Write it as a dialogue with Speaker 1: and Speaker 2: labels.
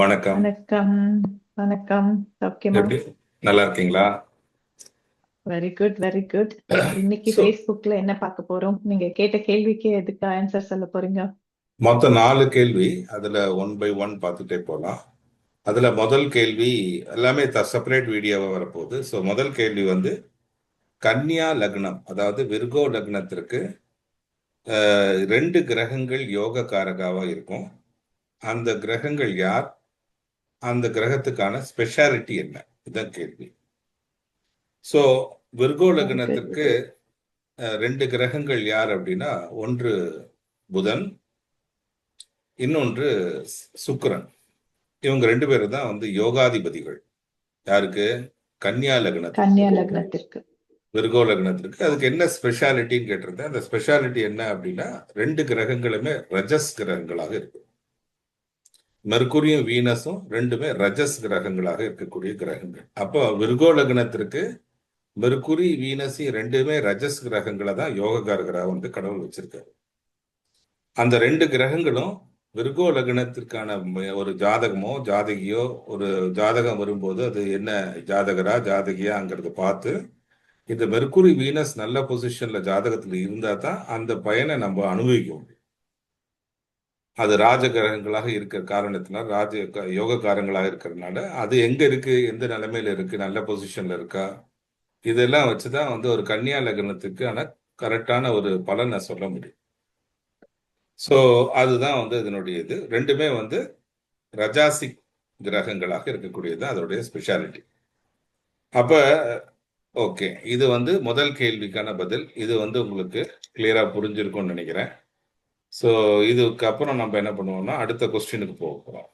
Speaker 1: வணக்கம்.
Speaker 2: வணக்கம். வணக்கம். சௌக்கியமா?
Speaker 1: நல்லா இருக்கீங்களா?
Speaker 2: வெரி குட் வெரி குட் இன்னைக்கு Facebookல என்ன பார்க்க போறோம்? நீங்க கேட்ட கேள்விக்கு எதுக்கு ஆன்சர் சொல்ல போறீங்க?
Speaker 1: மொத்தம் நாலு கேள்வி அதுல ஒன் பை ஒன் பார்த்துட்டே போகலாம் அதுல முதல் கேள்வி எல்லாமே செப்பரேட் வீடியோவா வரப்போகுது. ஸோ முதல் கேள்வி வந்து கன்னியா லக்னம் அதாவது விர்கோ லக்னத்திற்கு ரெண்டு கிரகங்கள் யோக காரகாவா இருக்கும். அந்த கிரகங்கள் யார்? அந்த கிரகத்துக்கான ஸ்பெஷாலிட்டி என்ன? இதுதான் கேள்வி. ஸோ விர்கோ லக்னத்திற்கு ரெண்டு கிரகங்கள் யார் அப்படின்னா ஒன்று புதன் இன்னொன்று சுக்கிரன். இவங்க ரெண்டு பேரும் தான் வந்து யோகாதிபதிகள். யாருக்கு? கன்னியா
Speaker 2: லக்னத்திற்கு.
Speaker 1: விர்கோ லக்னத்திற்கு. அதுக்கு என்ன ஸ்பெஷாலிட்டின்னு கேட்டிருந்தேன். அந்த ஸ்பெஷாலிட்டி என்ன அப்படின்னா ரெண்டு கிரகங்களுமே ரஜஸ் கிரகங்களாக இருக்கு. மெர்குரியும் வீனஸும் ரெண்டுமே ரஜஸ் கிரகங்களாக இருக்கக்கூடிய கிரகங்கள். அப்போ விர்கோ லக்னத்திற்கு மெர்குரி வீனஸி ரெண்டுமே ரஜஸ் கிரகங்களை தான் யோகக்காரகராக வந்து கடவுள் வச்சிருக்காரு. அந்த ரெண்டு கிரகங்களும் விர்கோ லக்னத்திற்கான ஒரு ஜாதகமோ ஜாதகியோ ஒரு ஜாதகம் வரும்போது அது என்ன ஜாதகரா ஜாதகியாங்கிறத பார்த்து இந்த மெர்குரி வீனஸ் நல்ல பொசிஷன்ல ஜாதகத்தில் இருந்தா தான் அந்த பயனை நம்ம அனுபவிக்க முடியும். அது ராஜ கிரகங்களாக இருக்கிற காரணத்தினால் ராஜ யோக யோகக்காரங்களாக இருக்கிறதுனால அது எங்க இருக்கு? எந்த நிலைமையில இருக்கு? நல்ல பொசிஷன்ல இருக்கா? இதெல்லாம் வச்சுதான் வந்து ஒரு கன்னியா லக்னத்துக்கான கரெக்டான ஒரு பலனை சொல்ல முடியும். ஸோ அதுதான் வந்து இதனுடைய இது. ரெண்டுமே வந்து ரஜாசி கிரகங்களாக இருக்கக்கூடியது. தான் அதோடைய ஸ்பெஷாலிட்டி அப்ப ஓகே இது வந்து முதல் கேள்விக்கான பதில். இது வந்து உங்களுக்கு கிளியரா புரிஞ்சிருக்கும்னு நினைக்கிறேன். ஸோ இதுக்கு அப்புறம் நம்ம என்ன பண்ணுவோம்னா அடுத்த கொஸ்டினுக்கு போக போகிறோம்